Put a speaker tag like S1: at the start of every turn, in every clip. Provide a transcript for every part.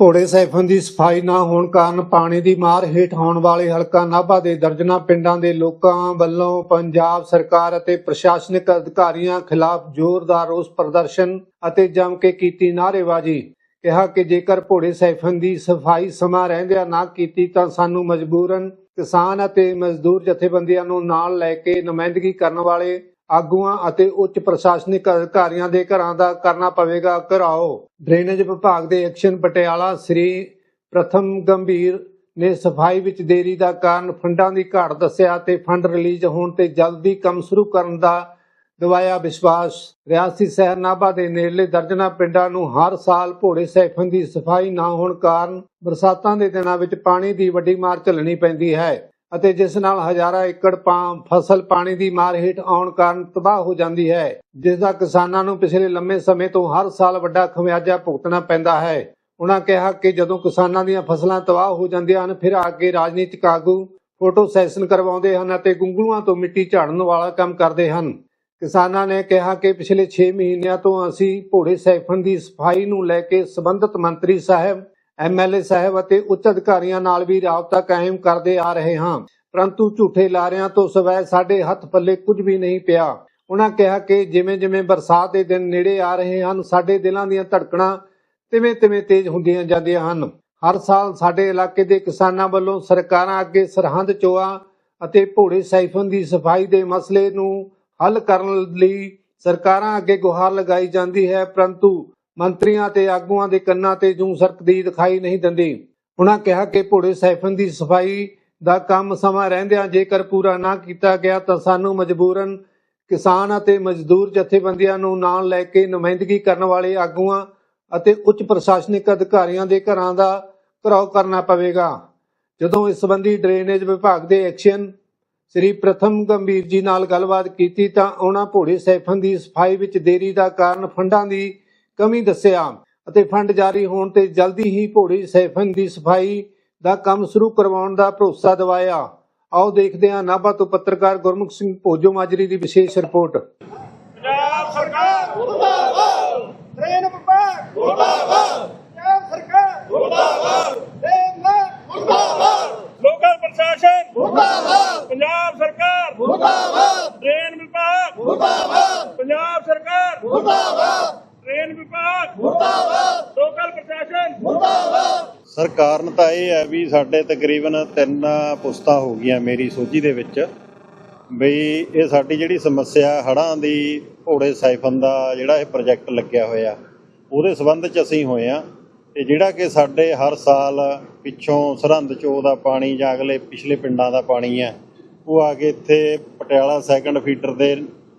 S1: Bhore siphon ਦੀ ਸਫ਼ਾਈ ਨਾ ਹੋਣ ਕਾਰਨ ਪਾਣੀ ਦੀ ਮਾਰ ਹੇਠ ਆਉਣ ਵਾਲੇ ਹਲਕਾ ਨਾਭਾ ਦੇ ਦਰਜਨਾ ਪਿੰਡਾਂ ਦੇ ਲੋਕਾਂ ਵੱਲੋਂ ਪੰਜਾਬ ਸਰਕਾਰ ਅਤੇ ਪ੍ਰਸ਼ਾਸਨਿਕ ਅਧਿਕਾਰੀਆਂ ਖਿਲਾਫ ਜ਼ੋਰਦਾਰ ਰੋਸ ਪ੍ਰਦਰਸ਼ਨ ਅਤੇ ਜੰਮ ਕੇ ਕੀਤੀ ਨਾਅਰੇਬਾਜ਼ੀ। ਕਿਹਾ ਕਿ ਜੇਕਰ ਭੋੜੇ ਸੈਫਨ ਦੀ ਸਫ਼ਾਈ ਸਮਾਂ ਰਹਿੰਦਿਆਂ ਨਾ ਕੀਤੀ ਤਾਂ ਸਾਨੂੰ ਮਜਬੂਰਨ ਕਿਸਾਨ ਅਤੇ ਮਜ਼ਦੂਰ ਜਥੇਬੰਦੀਆਂ ਨੂੰ ਨਾਲ ਲੈ ਕੇ ਨੁਮਾਇੰਦਗੀ ਕਰਨ ਵਾਲੇ ਆਗੂਆਂ ਅਤੇ ਉੱਚ ਪ੍ਰਸ਼ਾਸਨਿਕ ਅਧਿਕਾਰੀਆਂ ਦੇ ਘਰਾਂ ਦਾ ਕਰਨਾ ਪਵੇਗਾ। ਘਰਾਓ। ਡਰੇਨੇਜ ਵਿਭਾਗ ਦੇ ਐਕਸ਼ਨ ਪਟਿਆਲਾ ਸ੍ਰੀ ਪ੍ਰਥਮ ਗੰਭੀਰ ਨੇ ਸਫ਼ਾਈ ਵਿੱਚ ਦੇਰੀ ਦਾ ਕਾਰਨ ਫੰਡਾਂ ਦੀ ਘਾਟ ਦੱਸਿਆ ਤੇ ਫੰਡ ਰਿਲੀਜ਼ ਹੋਣ ਤੇ ਜਲਦੀ ਕੰਮ ਸ਼ੁਰੂ ਕਰਨ ਦਾ ਦਵਾਇਆ ਵਿਸ਼ਵਾਸ। ਰਿਆਸੀ ਸ਼ਹਿਰ ਨਾਭਾ ਦੇ ਨੇੜਲੇ ਦਰਜਨਾ ਪਿੰਡਾਂ ਨੂੰ ਹਰ ਸਾਲ ਭੋੜੇ ਸੈਫਨ ਦੀ ਸਫ਼ਾਈ ਨਾ ਹੋਣ ਕਾਰਨ ਬਰਸਾਤਾਂ ਦੇ ਦਿਨਾਂ ਵਿੱਚ ਪਾਣੀ ਦੀ ਵੱਡੀ ਮਾਰ ਝੱਲਣੀ ਪੈਂਦੀ ਹੈ। ਅਤੇ ਜਿਸ ਨਾਲ ਹਜ਼ਾਰਾਂ ਏਕੜ ਪਾ- ਫਸਲ ਪਾਣੀ ਦੀ ਮਾਰ ਹੇਠ ਆਉਣ ਕਾਰਨ ਤਬਾਹ ਹੋ ਜਾਂਦੀ ਹੈ। ਜਿਸ ਦਾ ਕਿਸਾਨਾਂ ਨੂੰ ਪਿਛਲੇ ਲੰਮੇ ਸਮੇਂ ਤੋਂ ਹਰ ਸਾਲ ਵੱਡਾ ਖਮਿਆਜਾ ਭੁਗਤਣਾ ਪੈਂਦਾ ਹੈ। ਉਹਨਾਂ ਕਿਹਾ ਕਿ ਜਦੋਂ ਕਿਸਾਨਾਂ ਦੀਆਂ ਫਸਲਾਂ ਤਬਾਹ ਹੋ ਜਾਂਦੀਆਂ ਹਨ, ਫਿਰ ਆ ਕੇ ਰਾਜਨੀਤਿਕ ਆਗੂ ਫੋਟੋ ਸੈਸ਼ਨ ਕਰਵਾਉਂਦੇ ਹਨ ਅਤੇ ਗੁੰਗਲੂਆਂ ਤੋਂ ਮਿੱਟੀ ਝਾੜਨ ਵਾਲਾ ਕੰਮ ਕਰਦੇ ਹਨ। ਕਿਸਾਨਾਂ ਨੇ ਕਿਹਾ ਕਿ ਪਿਛਲੇ 6 ਮਹੀਨਿਆਂ ਤੋਂ ਅਸੀਂ ਭੋੜੇ ਸੈਫਨ ਦੀ ਸਫ਼ਾਈ ਨੂੰ ਲੈ ਕੇ ਸਬੰਧਤ ਮੰਤਰੀ ਸਾਹਿਬ ਐਮਐਲਏ ਸਾਹਿਬ ਅਤੇ ਉੱਚ ਅਧਿਕਾਰੀਆਂ ਨਾਲ ਵੀ ਰਾਬਤਾ ਕਾਇਮ ਕਰਦੇ ਆ ਰਹੇ ਹਾਂ। ਪਰੰਤੂ ਝੂਠੇ ਲਾਰਿਆਂ ਤੋਂ ਸਿਵਾਏ ਸਾਡੇ ਹੱਥ ਪੱਲੇ ਕੁਝ ਵੀ ਨਹੀਂ ਪਿਆ। ਉਹਨਾਂ ਕਿਹਾ ਕਿ ਜਿਵੇਂ ਜਿਵੇਂ ਬਰਸਾਤ ਦੇ ਦਿਨ ਨੇੜੇ ਆ ਰਹੇ ਹਨ, ਸਾਡੇ ਦਿਲਾਂ ਦੀਆਂ ਧੜਕਣਾਂ ਤਿਵੇਂ ਤਿਵੇਂ ਤੇਜ਼ ਹੁੰਦੀਆਂ ਜਾਂਦੀਆਂ ਹਨ। ਹਰ ਸਾਲ ਸਾਡੇ ਇਲਾਕੇ ਦੇ ਕਿਸਾਨਾਂ ਵੱਲੋਂ ਸਰਕਾਰਾਂ ਅੱਗੇ ਸਰਹੰਦ ਚੋਆ ਅਤੇ ਭੋੜੇ ਸਾਈਫਨ ਦੀ ਸਫ਼ਾਈ ਦੇ ਮਸਲੇ ਨੂੰ ਹੱਲ ਕਰਨ ਲਈ ਸਰਕਾਰਾਂ ਅੱਗੇ ਗੁਹਾਰ ਲਗਾਈ ਜਾਂਦੀ ਹੈ। ਪਰੰਤੂ ਮੰਤਰੀਆਂ ਤੇ ਆਗੂਆਂ ਦੇ ਕੰਨਾਂ ਤੇ ਜੂੰ ਸਰਕਦੀ ਦਿਖਾਈ ਨਹੀਂ ਦਿੰਦੀ। ਉਹਨਾਂ ਕਿਹਾ ਕਿ ਭੋੜੇ ਸਾਈਫਨ ਦੀ ਸਫ਼ਾਈ ਦਾ ਕੰਮ ਸਮਾਂ ਰਹਿੰਦਿਆਂ ਜੇਕਰ ਪੂਰਾ ਨਾ ਕੀਤਾ ਗਿਆ ਤਾਂ ਸਾਨੂੰ ਮਜਬੂਰਨ ਕਿਸਾਨ ਅਤੇ ਮਜ਼ਦੂਰ ਜਥੇਬੰਦੀਆਂ ਨੂੰ ਨਾਲ ਲੈ ਕੇ ਨੁਮਾਇੰਦਗੀ ਕਰਨ ਵਾਲੇ ਆਗੂਆਂ ਅਤੇ ਉੱਚ ਪ੍ਰਸ਼ਾਸਨਿਕ ਅਧਿਕਾਰੀਆਂ ਦੇ ਘਰਾਂ ਦਾ ਘਰਾਓ ਕਰਨਾ ਪਵੇਗਾ। ਜਦੋਂ ਇਸ ਸੰਬੰਧੀ ਡਰੇਨੇਜ ਵਿਭਾਗ ਦੇ ਐਕਸ਼ਨ ਸ੍ਰੀ ਪ੍ਰਥਮ ਗੰਭੀਰ ਜੀ ਨਾਲ ਗੱਲਬਾਤ ਕੀਤੀ ਤਾਂ ਉਹਨਾਂ ਭੋੜੇ ਸੈਫਨ ਦੀ ਸਫ਼ਾਈ ਵਿੱਚ ਦੇਰੀ ਦਾ ਕਾਰਨ ਫੰਡਾਂ ਦੀ ਕਮੀ ਦੱਸਿਆ ਅਤੇ ਫੰਡ ਜਾਰੀ ਹੋਣ ਤੇ ਜਲਦੀ ਹੀ ਭੋੜੇ ਸੈਫਨ ਦੀ ਸਫ਼ਾਈ ਦਾ ਕੰਮ ਸ਼ੁਰੂ ਕਰਵਾਉਣ ਦਾ ਭਰੋਸਾ ਦਿਵਾਇਆ। ਆਓ ਦੇਖਦੇ ਹਾਂ ਨਾਭਾ ਤੋਂ ਪੱਤਰਕਾਰ ਗੁਰਮੁਖ ਸਿੰਘ ਭੋਜੋ ਮਾਜਰੀ ਦੀ ਵਿਸ਼ੇਸ਼ ਰਿਪੋਰਟ।
S2: ਪੰਜਾਬ ਸਰਕਾਰ ਮੁਰਦਾਬਾਦ। ਟ੍ਰੇਨ ਵਿਭਾਗ ਮੁਰਦਾਬਾਦ। ਪੰਜਾਬ ਸਰਕਾਰ ਮੁਰਦਾਬਾਦ। ਟ੍ਰੇਨ ਮੁਰਦਾਬਾਦ। ਲੋਕਲ ਪ੍ਰਸ਼ਾਸਨ ਮੁਰਦਾਬਾਦ। ਪੰਜਾਬ ਸਰਕਾਰ ਮੁਰਦਾਬਾਦ। ਟ੍ਰੇਨ ਵਿਭਾਗ ਮੁਰਦਾਬਾਦ। ਪੰਜਾਬ ਸਰਕਾਰ ਮੁਰਦਾਬਾਦ ਟ੍ਰੇਨ ਵਿਭਾਗ ਮੁਰਦਾਬਾਦ ਲੋਕਲ ਪ੍ਰਸ਼ਾਸਨ
S3: ਸਰ, ਕਾਰਨ ਤਾਂ ਇਹ ਹੈ ਵੀ ਸਾਡੇ ਤਕਰੀਬਨ ਤਿੰਨ ਪੁਸਤਾਂ ਹੋ ਗਈਆਂ ਮੇਰੀ ਸੋਝੀ ਦੇ ਵਿੱਚ। ਬਈ ਇਹ ਸਾਡੀ ਜਿਹੜੀ ਸਮੱਸਿਆ, ਹੜ੍ਹਾਂ ਦੀ ਘੋੜੇ ਸਾਈਫਨ ਦਾ ਜਿਹੜਾ ਇਹ ਪ੍ਰੋਜੈਕਟ ਲੱਗਿਆ ਹੋਇਆ, ਉਹਦੇ ਸੰਬੰਧ ਚ ਅਸੀਂ ਹੋਏ ਆ ਤੇ ਜਿਹੜਾ ਕਿ ਸਾਡੇ ਹਰ ਸਾਲ ਪਿੱਛੋਂ ਸਰਹੰਦ ਚੋ ਦਾ ਪਾਣੀ ਜਾਂ ਅਗਲੇ ਪਿਛਲੇ ਪਿੰਡਾਂ ਦਾ ਪਾਣੀ ਹੈ, ਉਹ ਆ ਕੇ ਇੱਥੇ ਪਟਿਆਲਾ ਸੈਕੰਡ ਫੀਡਰ ਦੇ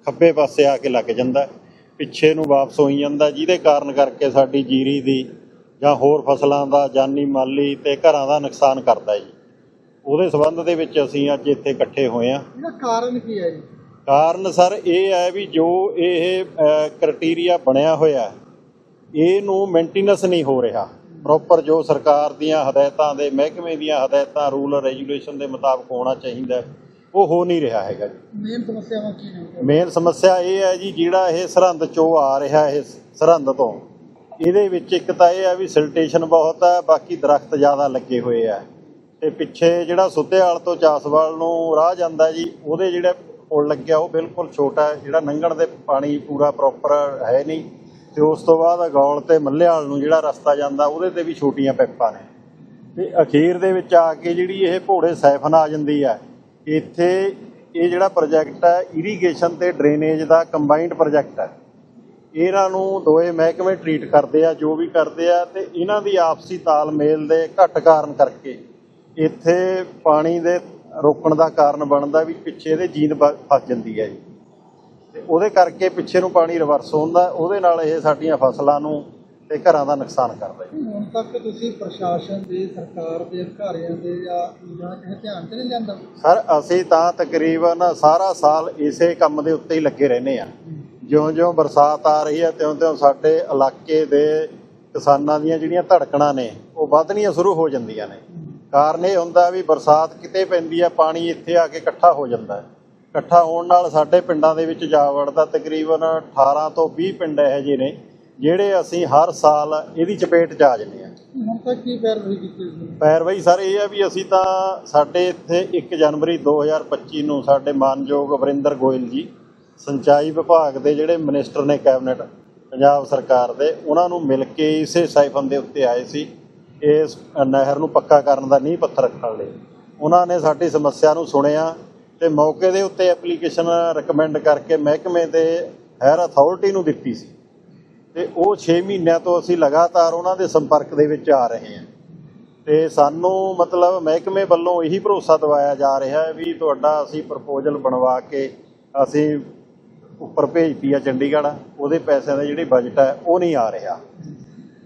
S3: ਖੱਬੇ ਪਾਸੇ ਆ ਕੇ ਲੱਗ ਜਾਂਦਾ ਪਿੱਛੇ ਨੂੰ ਵਾਪਸ ਹੋਈ ਜਾਂਦਾ ਜਿਹਦੇ ਕਾਰਨ ਕਰਕੇ ਸਾਡੀ ਜੀਰੀ ਦੀ ਜਾਂ ਹੋਰ ਫਸਲਾਂ ਦਾ ਜਾਨੀ ਮਾਲੀ ਤੇ ਘਰਾਂ ਦਾ ਨੁਕਸਾਨ ਕਰਦਾ ਜੀ। ਉਹਦੇ ਸੰਬੰਧ ਦੇ ਵਿੱਚ ਅਸੀਂ ਅੱਜ ਇੱਥੇ ਇਕੱਠੇ ਹੋਏ ਆ
S4: ਇਹਦਾ ਕਾਰਨ ਕੀ ਹੈ ਜੀ?
S3: ਕਾਰਨ ਸਰ ਇਹ ਹੈ ਵੀ ਜੋ ਇਹ ਕ੍ਰਾਈਟੇਰੀਆ ਬਣਿਆ ਹੋਇਆ ਹੈ, ਇਹਨੂੰ ਮੇਨਟੇਨੈਂਸ ਨਹੀਂ ਹੋ ਰਿਹਾ। ਪ੍ਰੋਪਰ ਜੋ ਸਰਕਾਰ ਦੀਆਂ ਹਦਾਇਤਾਂ ਦੇ ਮਹਿਕਮੇ ਦੀਆਂ ਹਦਾਇਤਾਂ ਰੂਲ ਰੈਗੂਲੇਸ਼ਨ ਦੇ ਮੁਤਾਬਕ ਹੋਣਾ ਚਾਹੀਦਾ ਉਹ ਹੋ ਨਹੀਂ ਰਿਹਾ ਹੈਗਾ ਜੀ।
S4: ਮੇਨ ਸਮੱਸਿਆਵਾਂ ਕੀ ਨੇ?
S3: ਮੇਨ ਸਮੱਸਿਆ ਇਹ ਹੈ ਜੀ ਜਿਹੜਾ ਇਹ ਸਰਹੰਦ ਚੋਂ ਆ ਰਿਹਾ ਇਹ ਸਰਹੰਦ ਤੋਂ। ਇਹਦੇ ਵਿੱਚ ਇੱਕ ਤਾਂ ਇਹ ਆ ਵੀ ਸਿਲਟੇਸ਼ਨ ਬਹੁਤ ਆ, ਬਾਕੀ ਦਰਖਤ ਜ਼ਿਆਦਾ ਲੱਗੇ ਹੋਏ ਆ। ਤੇ ਪਿੱਛੇ ਜਿਹੜਾ ਸੁੱਤੇਵਾਲ ਤੋਂ ਚਾਸਵਾਲ ਨੂੰ ਰਾਹ ਜਾਂਦਾ ਜੀ, ਉਹਦੇ ਜਿਹੜਾ ਪੁਲ ਲੱਗਿਆ, ਉਹ ਬਿਲਕੁਲ ਛੋਟਾ ਜਿਹੜਾ ਲੰਘਣ ਦੇ ਪਾਣੀ ਪੂਰਾ ਪ੍ਰੋਪਰ ਹੈ ਨਹੀਂ। ਤੇ ਉਸ ਤੋਂ ਬਾਅਦ ਅਗੌਲ ਤੇ ਮੱਲੇਵਾਲ ਨੂੰ ਜਿਹੜਾ ਰਸਤਾ ਜਾਂਦਾ, ਉਹਦੇ ਤੇ ਵੀ ਛੋਟੀਆਂ ਪੈਪਾਂ ਨੇ। ਤੇ ਅਖੀਰ ਦੇ ਵਿੱਚ ਆ ਕੇ ਜਿਹੜੀ ਇਹ ਭੋੜੇ ਸੈਫਨ ਆ ਜਾਂਦੀ ਹੈ ਇੱਥੇ ਇਹ ਜਿਹੜਾ ਪ੍ਰੋਜੈਕਟ ਹੈ ਇਰੀਗੇਸ਼ਨ ਤੇ ਡਰੇਨੇਜ ਦਾ ਕੰਬਾਈਨਡ ਪ੍ਰੋਜੈਕਟ ਹੈ ਇਹਨਾਂ ਨੂੰ ਦੋਏ ਮਹਿਕਮੇ ਟਰੀਟ ਕਰਦੇ ਆ ਜੋ ਵੀ ਕਰਦੇ ਆ ਤੇ ਇਹਨਾਂ ਦੀ ਆਪਸੀ ਤਾਲਮੇਲ ਦੇ ਘੱਟ ਕਾਰਨ ਕਰਕੇ ਇੱਥੇ ਪਾਣੀ ਦੇ ਰੋਕਣ ਦਾ ਕਾਰਨ ਬਣਦਾ ਵੀ ਪਿੱਛੇ ਦੇ ਬ- ਫਸ ਜਾਂਦੀ ਹੈ ਜੀ। ਤੇ ਉਹਦੇ ਕਰਕੇ ਪਿੱਛੇ ਨੂੰ ਪਾਣੀ ਰਿਵਰਸ ਹੁੰਦਾ ਉਹਦੇ ਨਾਲ ਇਹ ਸਾਡੀਆਂ ਫਸਲਾਂ ਨੂੰ ਤੇ ਘਰਾਂ ਦਾ ਨੁਕਸਾਨ ਕਰਦਾ ਜੀ।
S4: ਹੁਣ ਤੱਕ ਤੁਸੀਂ ਪ੍ਰਸ਼ਾਸਨ ਦੇ ਸਰਕਾਰ ਦੇ ਅਧਿਕਾਰੀਆਂ ਦੇ ਜਾਂ ਜਾਂ ਕਿਸੇ ਧਿਆਨ ਚ ਨਹੀਂ ਲਿਆਂਦਾ?
S3: ਸਰ ਅਸੀਂ ਤਾਂ ਤਕਰੀਬਨ ਸਾਰਾ ਸਾਲ ਇਸੇ ਕੰਮ ਦੇ ਉੱਤੇ ਹੀ ਲੱਗੇ ਰਹਿੰਦੇ ਆ ਜਿਉਂ-ਜਿਉਂ ਬਰਸਾਤ ਆ ਰਹੀ ਹੈ ਤਿਉਂ-ਤਿਉਂ ਸਾਡੇ ਇਲਾਕੇ ਦੇ ਕਿਸਾਨਾਂ ਦੀਆਂ ਜਿਹੜੀਆਂ ਧੜਕਣਾਂ ਨੇ ਉਹ ਵਧਣੀਆਂ ਸ਼ੁਰੂ ਹੋ ਜਾਂਦੀਆਂ ਨੇ। ਕਾਰਨ ਇਹ ਹੁੰਦਾ ਵੀ ਬਰਸਾਤ ਕਿਤੇ ਪੈਂਦੀ ਹੈ ਪਾਣੀ ਇੱਥੇ ਆ ਕੇ ਇਕੱਠਾ ਹੋ ਜਾਂਦਾ ਹੈ। ਇਕੱਠਾ ਹੋਣ ਨਾਲ ਸਾਡੇ ਪਿੰਡਾਂ ਦੇ ਵਿੱਚ ਜਾ ਵੜਦਾ ਤਕਰੀਬਨ 18 ਤੋਂ 20 ਪਿੰਡ ਇਹੋ ਜਿਹੇ ਨੇ ਜਿਹੜੇ ਅਸੀਂ ਹਰ ਸਾਲ ਇਹਦੀ ਚਪੇਟ 'ਚ ਆ ਜਾਂਦੇ ਹਾਂ।
S4: ਹੁਣ ਤੱਕ ਕੀ ਪੈਰਵੀ ਕੀਤੀ ਤੁਸੀਂ
S3: ਪੈਰਵਾਈ ਸਰ ਇਹ ਆ ਵੀ ਅਸੀਂ ਤਾਂ ਸਾਡੇ ਇੱਥੇ 1 ਜਨਵਰੀ 2025 ਨੂੰ ਸਾਡੇ ਮਾਨਯੋਗ ਅਮਰਿੰਦਰ ਗੋਇਲ ਜੀ ਸਿੰਚਾਈ ਵਿਭਾਗ ਦੇ ਜਿਹੜੇ ਮਿਨਿਸਟਰ ਨੇ ਕੈਬਨਿਟ, ਪੰਜਾਬ ਸਰਕਾਰ ਦੇ, ਉਹਨਾਂ ਨੂੰ ਮਿਲ ਕੇ ਇਸੇ ਸਾਈਫਨ ਦੇ ਉੱਤੇ ਆਏ ਸੀ ਇਸ ਨਹਿਰ ਨੂੰ ਪੱਕਾ ਕਰਨ ਦਾ ਨੀਂਹ ਪੱਥਰ ਰੱਖਣ ਲਈ। ਉਹਨਾਂ ਨੇ ਸਾਡੀ ਸਮੱਸਿਆ ਨੂੰ ਸੁਣਿਆ ਤੇ ਮੌਕੇ ਦੇ ਉੱਤੇ ਐਪਲੀਕੇਸ਼ਨ ਰეკਮੈਂਡ ਕਰਕੇ ਮਹਿਕਮੇ ਦੇ ਹੈਰ ਅਥਾਰਟੀ ਨੂੰ ਦਿੱਤੀ ਸੀ। ਤੇ ਉਹ 6 ਮਹੀਨਿਆਂ ਤੋਂ ਅਸੀਂ ਲਗਾਤਾਰ ਉਹਨਾਂ ਦੇ ਸੰਪਰਕ ਦੇ ਵਿੱਚ ਆ ਰਹੇ ਹਾਂ। ਤੇ ਸਾਨੂੰ ਮਤਲਬ ਮਹਿਕਮੇ ਵੱਲੋਂ ਇਹੀ ਭਰੋਸਾ ਦਿਵਾਇਆ ਜਾ ਰਿਹਾ ਹੈ ਵੀ ਤੁਹਾਡਾ ਅਸੀਂ ਪ੍ਰਪੋਜ਼ਲ ਬਣਵਾ ਕੇ ਅਸੀਂ ਉੱਪਰ ਭੇਜਤੀ ਆ ਚੰਡੀਗੜ੍ਹ, ਉਹਦੇ ਪੈਸਿਆਂ ਦਾ ਜਿਹੜੀ ਬਜਟ ਹੈ ਉਹ ਨਹੀਂ ਆ ਰਿਹਾ।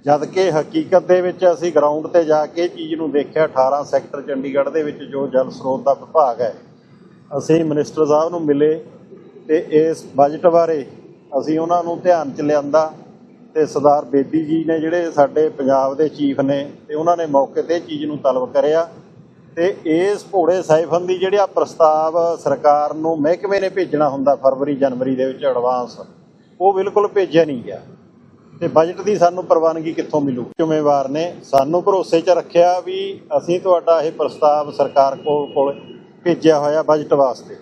S3: ਜਦ ਕਿ ਹਕੀਕਤ ਦੇ ਵਿੱਚ ਅਸੀਂ ਗਰਾਊਂਡ ਤੇ ਜਾ ਕੇ ਇਹ ਚੀਜ਼ ਨੂੰ ਦੇਖਿਆ 18 ਸੈਕਟਰ ਚੰਡੀਗੜ੍ਹ ਦੇ ਵਿੱਚ ਜੋ ਜਲ ਸਰੋਤ ਦਾ ਵਿਭਾਗ ਹੈ, ਅਸੀਂ ਮਿਨਿਸਟਰ ਸਾਹਿਬ ਨੂੰ ਮਿਲੇ ਤੇ ਇਸ ਬਜਟ ਬਾਰੇ ਅਸੀਂ ਉਹਨਾਂ ਨੂੰ ਧਿਆਨ ਚ ਲਿਆਂਦਾ ਤੇ ਸਰਦਾਰ ਬੇਦੀ ਜੀ ਨੇ ਜਿਹੜੇ ਸਾਡੇ ਪੰਜਾਬ ਦੇ ਚੀਫ ਨੇ, ਤੇ ਉਹਨਾਂ ਨੇ ਮੌਕੇ ਤੇ ਇਹ ਚੀਜ਼ ਨੂੰ ਤਲਬ ਕਰਿਆ। ਤੇ ਇਸ ਭੋੜੇ ਸਾਈਫਨ ਦੀ ਜਿਹੜਾ ਪ੍ਰਸਤਾਵ ਸਰਕਾਰ ਨੂੰ ਮਹਿਕਮੇ ਨੇ ਭੇਜਣਾ ਹੁੰਦਾ ਫਰਵਰੀ, ਜਨਵਰੀ ਦੇ ਵਿੱਚ ਐਡਵਾਂਸ ਉਹ ਬਿਲਕੁਲ ਭੇਜਿਆ ਨਹੀਂ ਗਿਆ। ਤੇ ਬਜਟ ਦੀ ਸਾਨੂੰ ਪ੍ਰਵਾਨਗੀ ਕਿੱਥੋਂ ਮਿਲੂ? ਜ਼ਿੰਮੇਵਾਰ ਨੇ ਸਾਨੂੰ ਭਰੋਸੇ 'ਚ ਰੱਖਿਆ ਵੀ ਅਸੀਂ ਤੁਹਾਡਾ ਇਹ ਪ੍ਰਸਤਾਵ ਸਰਕਾਰ ਕੋਲ ਕੋਲ ਭੇਜਿਆ ਹੋਇਆ ਬਜਟ ਵਾਸਤੇ।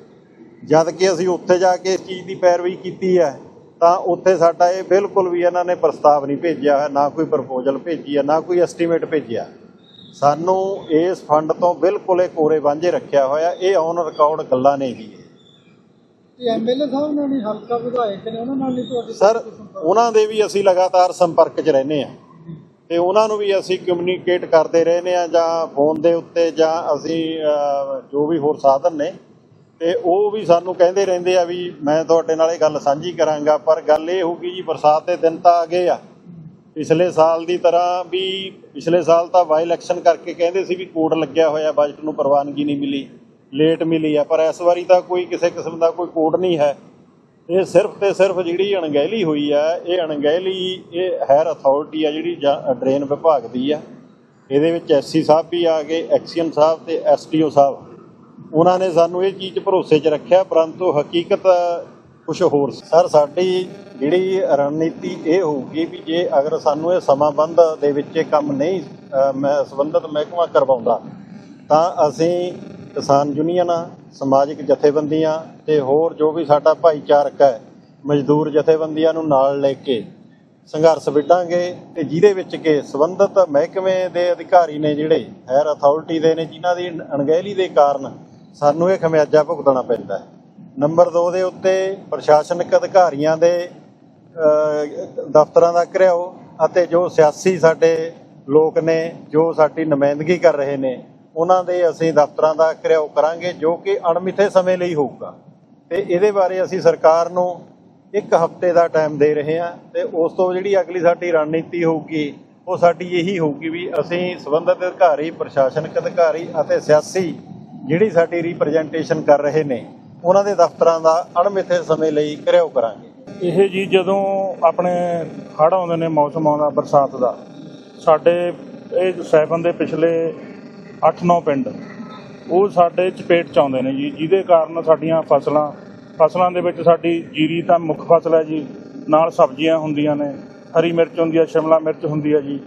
S3: ਜਦ ਕਿ ਅਸੀਂ ਉੱਥੇ ਜਾ ਕੇ ਇਸ ਚੀਜ਼ ਦੀ ਪੈਰਵੀ ਕੀਤੀ ਹੈ, ਤਾਂ ਉੱਥੇ ਸਾਡਾ ਇਹ ਬਿਲਕੁਲ ਵੀ ਇਹਨਾਂ ਨੇ ਪ੍ਰਸਤਾਵ ਨਹੀਂ ਭੇਜਿਆ ਹੈ ਨਾ ਕੋਈ ਪ੍ਰਪੋਜ਼ਲ ਭੇਜੀ ਹੈ, ਨਾ ਕੋਈ ਐਸਟੀਮੇਟ ਭੇਜਿਆ। ਸਾਨੂੰ ਇਸ ਫੰਡ ਤੋਂ ਬਿਲਕੁਲ ਇਹ ਕੋਰੇ ਵਾਂਝੇ ਰੱਖਿਆ ਹੋਇਆ ਇਹ ਔਨ ਰਿਕਾਰਡ ਗੱਲਾਂ ਨੇ ਜੀ ਇਹ।
S4: ਤੇ ਐਮਐਲਏ ਸਾਹਿਬ ਨਾਲ ਨਹੀਂ ਹਲਕਾ ਵਿਧਾਇਕ ਨੇ ਉਹਨਾਂ ਨਾਲ ਨਹੀਂ ਤੁਹਾਡੀ
S3: ਸਰ? ਉਹਨਾਂ ਦੇ ਵੀ ਅਸੀਂ ਲਗਾਤਾਰ ਸੰਪਰਕ 'ਚ ਰਹਿੰਦੇ ਆ ਤੇ ਉਹਨਾਂ ਨੂੰ ਵੀ ਅਸੀਂ ਕਮਿਊਨੀਕੇਟ ਕਰਦੇ ਰਹਿੰਦੇ ਆ ਜਾਂ ਫੋਨ ਦੇ ਉੱਤੇ ਜਾਂ ਅਸੀਂ ਜੋ ਵੀ ਹੋਰ ਸਾਧਨ ਨੇ ਤੇ ਉਹ ਵੀ ਸਾਨੂੰ ਕਹਿੰਦੇ ਰਹਿੰਦੇ ਆ ਵੀ ਮੈਂ ਤੁਹਾਡੇ ਨਾਲ ਇਹ ਗੱਲ ਸਾਂਝੀ ਕਰਾਂਗਾ ਪਰ ਗੱਲ ਇਹ ਹੋਊਗੀ ਜੀ ਬਰਸਾਤ ਦੇ ਦਿਨ ਤਾਂ ਆ ਗਏ ਆ ਪਿਛਲੇ ਸਾਲ ਦੀ ਤਰ੍ਹਾਂ ਵੀ ਪਿਛਲੇ ਸਾਲ ਤਾਂ ਵਾਈ ਇਲੈਕਸ਼ਨ ਕਰਕੇ ਕਹਿੰਦੇ ਸੀ ਵੀ ਕੋਡ ਲੱਗਿਆ ਹੋਇਆ, ਬਜਟ ਨੂੰ ਪ੍ਰਵਾਨਗੀ ਨਹੀਂ ਮਿਲੀ, ਲੇਟ ਮਿਲੀ ਆ, ਪਰ ਇਸ ਵਾਰੀ ਤਾਂ ਕੋਈ ਕਿਸੇ ਕਿਸਮ ਦਾ ਕੋਈ ਕੋਡ ਨਹੀਂ ਹੈ। ਇਹ ਸਿਰਫ ਤੇ ਸਿਰਫ ਜਿਹੜੀ ਅਣਗਹਿਲੀ ਹੋਈ ਆ, ਇਹ ਅਣਗਹਿਲੀ, ਇਹ ਹੈਰ ਅਥਾਰਟੀ ਆ ਜਿਹੜੀ ਡਰੇਨ ਵਿਭਾਗ ਦੀ ਆ। ਇਹਦੇ ਵਿੱਚ ਐਸਸੀ ਸਾਹਿਬ ਵੀ ਆ ਗਏ ਐਕਸੀਅਨ ਸਾਹਿਬ ਤੇ ਐਸਟੀਓ ਸਾਹਿਬ। ਉਹਨਾਂ ਨੇ ਸਾਨੂੰ ਇਹ ਚੀਜ਼ ਭਰੋਸੇ 'ਚ ਰੱਖਿਆ, ਪਰੰਤੂ ਹਕੀਕਤ ਕੁਝ ਹੋਰ ਸਰ ਸਾਡੀ ਜਿਹੜੀ ਰਣਨੀਤੀ ਇਹ ਹੋਊਗੀ ਵੀ ਜੇ ਅਗਰ ਸਾਨੂੰ ਇਹ ਸਮਾਬੰਧ ਦੇ ਵਿੱਚ ਇਹ ਕੰਮ ਨਹੀਂ ਅਹ, ਮੈਂ ਸੰਬੰਧਿਤ ਮਹਿਕਮਾ ਕਰਵਾਉਂਦਾ ਤਾਂ ਅਸੀਂ ਕਿਸਾਨ ਯੂਨੀਅਨਾਂ ਸਮਾਜਿਕ ਜਥੇਬੰਦੀਆਂ ਤੇ ਹੋਰ ਜੋ ਵੀ ਸਾਡਾ ਭਾਈਚਾਰਕ ਹੈ ਮਜ਼ਦੂਰ ਜਥੇਬੰਦੀਆਂ ਨੂੰ ਨਾਲ ਲੈ ਕੇ ਸੰਘਰਸ਼ ਵਿੱਢਾਂਗੇ ਤੇ ਜਿਹਦੇ ਵਿੱਚ ਕਿ ਸੰਬੰਧਿਤ ਮਹਿਕਮੇ ਦੇ ਅਧਿਕਾਰੀ ਨੇ ਜਿਹੜੇ ਹੈਰ ਅਥਾਰਟੀ ਦੇ ਨੇ ਜਿਨ੍ਹਾਂ ਦੀ ਅਣਗਹਿਲੀ ਦੇ ਕਾਰਨ ਸਾਨੂੰ ਇਹ ਖਮਿਆਜਾ ਭੁਗਤਣਾ ਪੈਂਦਾ ਹੈ। ਨੰਬਰ 2 ਦੇ ਉੱਤੇ ਪ੍ਰਸ਼ਾਸਨਿਕ ਅਧਿਕਾਰੀਆਂ ਦੇ ਦਫ਼ਤਰਾਂ ਦਾ ਘਿਰਾਓ ਅਤੇ ਜੋ ਸਿਆਸੀ ਸਾਡੇ ਲੋਕ ਨੇ, ਜੋ ਸਾਡੀ ਨੁਮਾਇੰਦਗੀ ਕਰ ਰਹੇ ਨੇ, ਉਹਨਾਂ ਦੇ ਅਸੀਂ ਦਫ਼ਤਰਾਂ ਦਾ ਘਿਰਾਓ ਕਰਾਂਗੇ, ਜੋ ਕਿ ਅਣਮਿੱਥੇ ਸਮੇਂ ਲਈ ਹੋਊਗਾ। ਤੇ ਇਹਦੇ ਬਾਰੇ ਅਸੀਂ ਸਰਕਾਰ ਨੂੰ ਇੱਕ ਹਫ਼ਤੇ ਦਾ ਟਾਈਮ ਦੇ ਰਹੇ ਹਾਂ ਤੇ ਉਸ ਤੋਂ ਜਿਹੜੀ ਅਗਲੀ ਸਾਡੀ ਰਣਨੀਤੀ ਹੋਊਗੀ, ਉਹ ਸਾਡੀ ਇਹੀ ਹੋਊਗੀ ਵੀ ਅਸੀਂ ਸੰਬੰਧਿਤ ਅਧਿਕਾਰੀ, ਪ੍ਰਸ਼ਾਸਨਿਕ ਅਧਿਕਾਰੀ ਅਤੇ ਸਿਆਸੀ ਜਿਹੜੀ ਸਾਡੀ ਰਿਪਰੈਜ਼ੈਂਟੇਸ਼ਨ ਕਰ ਰਹੇ ਨੇ ਉਹਨਾਂ ਦੇ ਦਫ਼ਤਰਾਂ ਦਾ ਅਣਮਿੱਥੇ ਸਮੇਂ ਲਈ ਘਿਰਾਓ ਕਰਾਂਗੇ।
S5: ਇਹ ਜੀ ਜਦੋਂ ਆਪਣੇ ਹੜ੍ਹ ਆਉਂਦੇ ਨੇ ਮੌਸਮ ਆਉਂਦਾ ਬਰਸਾਤ ਦਾ, ਸਾਡੇ ਇਹ ਸੈਫਨ ਦੇ ਪਿਛਲੇ 8-9 ਪਿੰਡ, ਉਹ ਸਾਡੇ ਚਪੇਟ ਚ ਆਉਂਦੇ ਨੇ ਜੀ, ਜਿਹਦੇ ਕਾਰਨ ਸਾਡੀਆਂ ਫਸਲਾਂ ਫਸਲਾਂ ਦੇ ਵਿੱਚ ਸਾਡੀ ਜੀਰੀ ਤਾਂ ਮੁੱਖ ਫਸਲ ਹੈ ਜੀ, ਨਾਲ ਸਬਜ਼ੀਆਂ ਹੁੰਦੀਆਂ ਨੇ, ਹਰੀ ਮਿਰਚ ਹੁੰਦੀ ਹੈ, ਸ਼ਿਮਲਾ ਮਿਰਚ ਹੁੰਦੀ ਹੈ ਜੀ,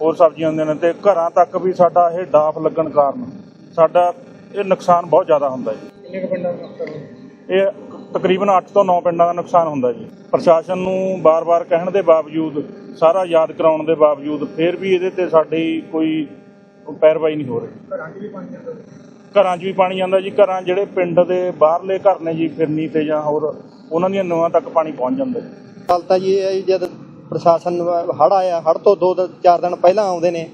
S5: ਹੋਰ ਸਬਜ਼ੀਆਂ ਹੁੰਦੀਆਂ ਨੇ ਤੇ ਘਰਾਂ ਤੱਕ ਵੀ ਸਾਡਾ ਇਹ ਡਾਫ ਲੱਗਣ ਕਾਰਨ ਸਾਡਾ ਇਹ ਨੁਕਸਾਨ ਬਹੁਤ ਜ਼ਿਆਦਾ ਹੁੰਦਾ ਜੀ।
S4: ਕਿੰਨੇ ਕੁ ਪਿੰਡਾਂ ਦਾ ਨੁਕਸਾਨ
S5: ਇਹ ਤਕਰੀਬਨ 8 ਤੋਂ 9 ਪਿੰਡਾਂ ਦਾ ਨੁਕਸਾਨ ਹੁੰਦਾ ਜੀ। ਪ੍ਰਸ਼ਾਸਨ ਨੂੰ ਬਾਰ-ਬਾਰ ਕਹਿਣ ਦੇ ਬਾਵਜੂਦ ਸਾਰਾ ਯਾਦ ਕਰਾਉਣ ਦੇ ਬਾਵਜੂਦ ਫਿਰ ਵੀ ਇਹਦੇ ਤੇ ਸਾਡੀ ਕੋਈ ਪੈਰਵਾਈ ਨਹੀਂ ਹੋ ਰਹੀ।
S4: ਘਰਾਂ 'ਚ ਵੀ ਪਾਣੀ ਜਾਂਦਾ
S5: ਘਰਾਂ 'ਚ ਵੀ ਪਾਣੀ ਜਾਂਦਾ ਜੀ। ਘਰਾਂ ਜਿਹੜੇ ਪਿੰਡ ਦੇ ਬਾਹਰਲੇ ਘਰ ਨੇ ਜੀ ਫਿਰਨੀ ਤੇ ਜਾਂ ਹੋਰ ਉਹਨਾਂ ਦੀਆਂ ਨਵਾਂ ਤੱਕ ਪਾਣੀ ਪਹੁੰਚ ਜਾਂਦਾ ਜੀ।
S6: ਗੱਲ ਤਾਂ ਜੀ ਇਹ ਹੈ ਜੀ ਜਦ ਪ੍ਰਸ਼ਾਸਨ ਹੜ ਆਇਆ ਹੜ ਤੋਂ ਦੋ ਦਿਨ- ਚਾਰ ਦਿਨ ਪਹਿਲਾਂ ਆਉਂਦੇ ਨੇ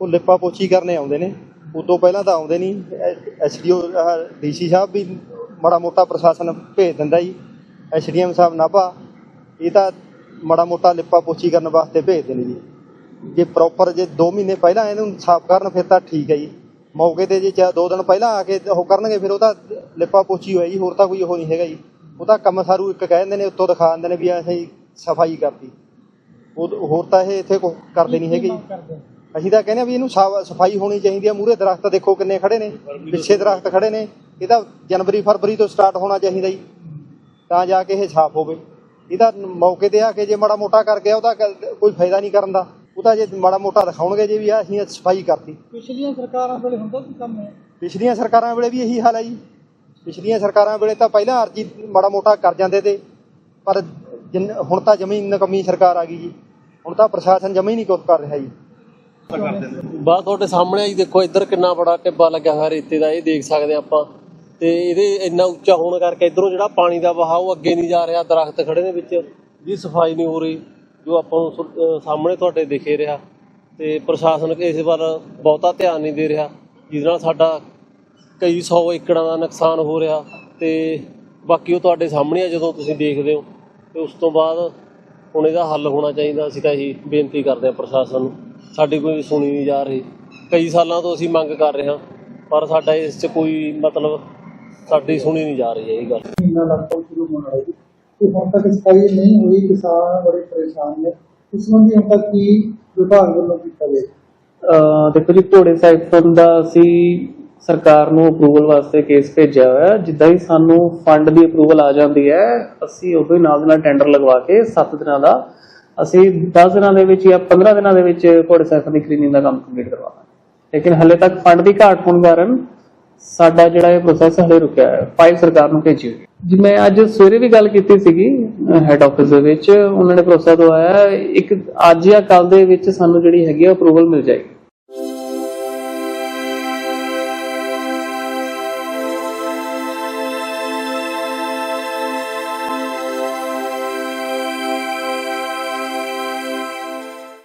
S6: ਉਹ ਲਿਪਾ ਪੋਚੀ ਕਰਨੇ ਆਉਂਦੇ ਨੇ। ਉਦੋਂ ਪਹਿਲਾਂ ਤਾਂ ਆਉਂਦੇ ਨਹੀਂ। ਐਸਡੀਓ ਡੀਸੀ ਸਾਹਿਬ ਵੀ ਮਾੜਾ ਮੋਟਾ ਪ੍ਰਸ਼ਾਸਨ ਭੇਜ ਦਿੰਦਾ ਜੀ। ਐਸਡੀਐਮ ਸਾਹਿਬ ਨਾਭਾ, ਇਹ ਤਾਂ ਮਾੜਾ ਮੋਟਾ ਲਿਪਾ ਪੋਚੀ ਕਰਨ ਵਾਸਤੇ ਭੇਜਦੇ ਨੇ ਜੀ। ਜੇ ਪ੍ਰੋਪਰ ਜੇ 2 ਮਹੀਨੇ ਪਹਿਲਾਂ ਇਹਨੂੰ ਸਾਫ਼ ਕਰਨ, ਫਿਰ ਤਾਂ ਠੀਕ ਹੈ ਜੀ। ਮੌਕੇ ਤੇ ਜੇ ਚਾ ਦੋ ਦਿਨ ਪਹਿਲਾਂ ਆ ਕੇ ਉਹ ਕਰਨਗੇ, ਫਿਰ ਉਹ ਤਾਂ ਲਿਪਾ ਪੋਚੀ ਹੋਇਆ ਜੀ, ਹੋਰ ਤਾਂ ਕੋਈ ਉਹ ਨਹੀਂ ਹੈਗਾ ਜੀ। ਉਹ ਤਾਂ ਕੰਮ ਸਾਰੂ ਇੱਕ ਕਹਿ ਦਿੰਦੇ ਨੇ, ਉੱਤੋਂ ਦਿਖਾ ਦਿੰਦੇ ਨੇ ਵੀ ਅਸੀਂ ਸਫ਼ਾਈ ਕਰਤੀ। ਉਹ ਹੋਰ ਤਾਂ ਇਹ ਇੱਥੇ ਕੁਛ ਕਰਦੇ ਨਹੀਂ ਹੈਗੇ ਜੀ। ਅਸੀਂ ਤਾਂ ਕਹਿੰਦੇ ਆ ਵੀ ਇਹਨੂੰ ਸਾਫ- ਸਫ਼ਾਈ ਹੋਣੀ ਚਾਹੀਦੀ ਹੈ ਮੂਰੇ ਦਰਖਤ ਦੇਖੋ ਕਿੰਨੇ ਖੜੇ ਨੇ ਪਿੱਛੇ ਦਰਖਤ ਖੜੇ ਨੇ ਇਹ ਤਾਂ ਜਨਵਰੀ ਫਰਵਰੀ ਤੋਂ ਸਟਾਰਟ ਹੋਣਾ ਚਾਹੀਦਾ ਜੀ। ਤਾਂ ਜਾ ਕੇ ਇਹ ਸਾਫ਼ ਹੋਵੇ। ਇਹਦਾ ਮੌਕੇ ਤੇ ਆ ਕੇ ਜੇ ਮਾੜਾ ਮੋਟਾ ਕਰ ਗਿਆ ਉਹਦਾ ਗੱਲ- ਕੋਈ ਫਾਇਦਾ ਨਹੀਂ ਕਰਨ ਦਾ। ਉਹਦਾ ਜੇ ਮਾੜਾ ਮੋਟਾ ਦਿਖਾਉਣਗੇ ਜੇ ਵੀ ਆ ਅਸੀਂ ਸਫ਼ਾਈ ਕਰਤੀ।
S4: ਪਿਛਲੀਆਂ ਸਰਕਾਰਾਂ ਵੇਲੇ ਹੁੰਦਾ ਸੀ ਕੰਮ ਇਹ?
S6: ਪਿਛਲੀਆਂ ਸਰਕਾਰਾਂ ਵੇਲੇ ਵੀ ਇਹੀ ਹਾਲ ਹੈ ਜੀ। ਪਿਛਲੀਆਂ ਸਰਕਾਰਾਂ ਵੇਲੇ ਤਾਂ ਪਹਿਲਾਂ ਅਰਜੀ ਮਾੜਾ ਮੋਟਾ ਕਰ ਜਾਂਦੇ ਤੇ ਪਰ ਜਿੰਨ- ਹੁਣ ਤਾਂ ਜਮੀ ਨਕਮੀ ਸਰਕਾਰ ਆ ਗਈ ਜੀ। ਹੁਣ ਤਾਂ ਪ੍ਰਸ਼ਾਸਨ ਜਮੀ ਨਹੀਂ ਕੁਝ ਕਰ ਰਿਹਾ ਜੀ।
S7: ਬਾਹਰ ਤੁਹਾਡੇ ਸਾਹਮਣੇ ਹੀ ਦੇਖੋ ਇੱਧਰ ਕਿੰਨਾ ਬੜਾ ਟਿੱਬਾ ਲੱਗਿਆ ਹੋਇਆ ਰੇਤੇ ਦਾ, ਇਹ ਦੇਖ ਸਕਦੇ ਆਪਾਂ। ਤੇ ਇਹਦੇ ਇੰਨਾ ਉੱਚਾ ਹੋਣ ਕਰਕੇ ਇਧਰੋਂ ਜਿਹੜਾ ਪਾਣੀ ਦਾ ਵਹਾਅ, ਉਹ ਅੱਗੇ ਨਹੀਂ ਜਾ ਰਿਹਾ, ਦਰਖਤ ਖੜੇ ਨੇ ਵਿੱਚ। ਦੀ ਸਫ਼ਾਈ ਨਹੀਂ ਹੋ ਰਹੀ, ਜੋ ਆਪਾਂ ਨੂੰ ਸਾਹਮਣੇ ਤੁਹਾਡੇ ਦਿਖੇ ਰਿਹਾ। ਤੇ ਪ੍ਰਸ਼ਾਸਨ ਇਸ ਵੱਲ ਬਹੁਤਾ ਧਿਆਨ ਨਹੀਂ ਦੇ ਰਿਹਾ ਜਿਹਦੇ ਨਾਲ ਸਾਡਾ ਕਈ ਸੌ ਏਕੜਾਂ ਦਾ ਨੁਕਸਾਨ ਹੋ ਰਿਹਾ। ਤੇ ਬਾਕੀ ਉਹ ਤੁਹਾਡੇ ਸਾਹਮਣੇ ਆ, ਜਦੋਂ ਤੁਸੀਂ ਦੇਖਦੇ ਹੋ। ਤੇ ਉਸ ਤੋਂ ਬਾਅਦ ਹੁਣ ਇਹਦਾ ਹੱਲ ਹੋਣਾ ਚਾਹੀਦਾ, ਅਸੀਂ ਤਾਂ ਇਹੀ ਬੇਨਤੀ ਕਰਦੇ ਹਾਂ ਪ੍ਰਸ਼ਾਸਨ ਨੂੰ। ਸਾਡੀ ਕੋਈ ਸੁਣੀ ਨਹੀਂ ਜਾ ਰਹੀ। ਕਈ ਸਾਲਾਂ ਤੋਂ ਅਸੀਂ ਮੰਗ ਕਰ ਰਹੇ ਹਾਂ ਪਰ ਸਾਡਾ ਇਸ 'ਚ ਕੋਈ ਮਤਲਬ ਸਾਡੀ ਸੁਣੀ ਨਹੀਂ ਜਾ ਰਹੀ ਹੈ ਇਹ ਗੱਲ।
S4: ਮਹੀਨਾ ਲਗਭਗ ਸ਼ੁਰੂ ਹੋਣ ਵਾਲਾ ਜੀ। ਤੇ ਹੁਣ ਤੱਕ ਸਫ਼ਾਈ ਨਹੀਂ ਹੋਈ ਕਿਸਾਨ ਬੜੇ ਪਰੇਸ਼ਾਨ ਨੇ। ਇਸ ਸੰਬੰਧੀ ਹੁਣ ਤੱਕ ਕੀ ਵਿਭਾਗ ਵੱਲੋਂ ਕੀਤਾ ਗਿਆ?
S8: ਅਹ ਦੇਖੋ ਜੀ ਘੋੜੇ ਸਾਈਫਨ ਦਾ ਅਸੀਂ ਸਰਕਾਰ ਨੂੰ ਅਪਰੂਵਲ ਵਾਸਤੇ ਕੇਸ ਭੇਜਿਆ ਹੋਇਆ। ਹੈ। ਜਿੱਦਾਂ ਹੀ ਸਾਨੂੰ ਫੰਡ ਦੀ ਅਪਰੂਵਲ ਆ ਜਾਂਦੀ ਹੈ ਅਸੀਂ ਉਦੋਂ ਹੀ ਨਾਲ ਦੇ ਨਾਲ ਟੈਂਡਰ ਲਗਵਾ ਕੇ 7 ਦਿਨਾਂ ਦਾ ਅਸੀਂ 10 ਦਿਨਾਂ ਦੇ ਵਿੱਚ ਜਾਂ 15 ਦਿਨਾਂ ਦੇ ਵਿੱਚ ਘੋੜੇ ਸਾਈਫਨ ਦੀ ਕਲੀਨਿੰਗ ਦਾ ਕੰਮ ਕੰਪਲੀਟ ਕਰਵਾਵਾਂਗੇ। ਲੇਕਿਨ ਹਲੇ ਤੱਕ ਫੰਡ ਦੀ ਘਾਟ ਹੋਣ ਕਾਰਨ ਸਾਡਾ ਜਿਹੜਾ ਇਹ ਪ੍ਰੋਸੈਸ ਹਲੇ ਰੁਕਿਆ ਹੈ। ਫਾਈਲ ਸਰਕਾਰ ਨੂੰ ਭੇਜੀ ਹੋਈ ਹੈ। ਜੀ, ਮੈਂ ਅੱਜ ਸਵੇਰੇ ਵੀ ਗੱਲ ਕੀਤੀ ਸੀਗੀ ਹੈੱਡ ਆਫਿਸ ਦੇ ਵਿੱਚ। ਉਹਨਾਂ ਨੇ ਭਰੋਸਾ ਦਵਾਇਆ, ਇੱਕ ਅੱਜ ਜਾਂ ਕੱਲ ਦੇ ਵਿੱਚ ਸਾਨੂੰ ਜਿਹੜੀ ਹੈਗੀ ਅਪਰੂਵਲ ਮਿਲ ਜਾਏਗੀ।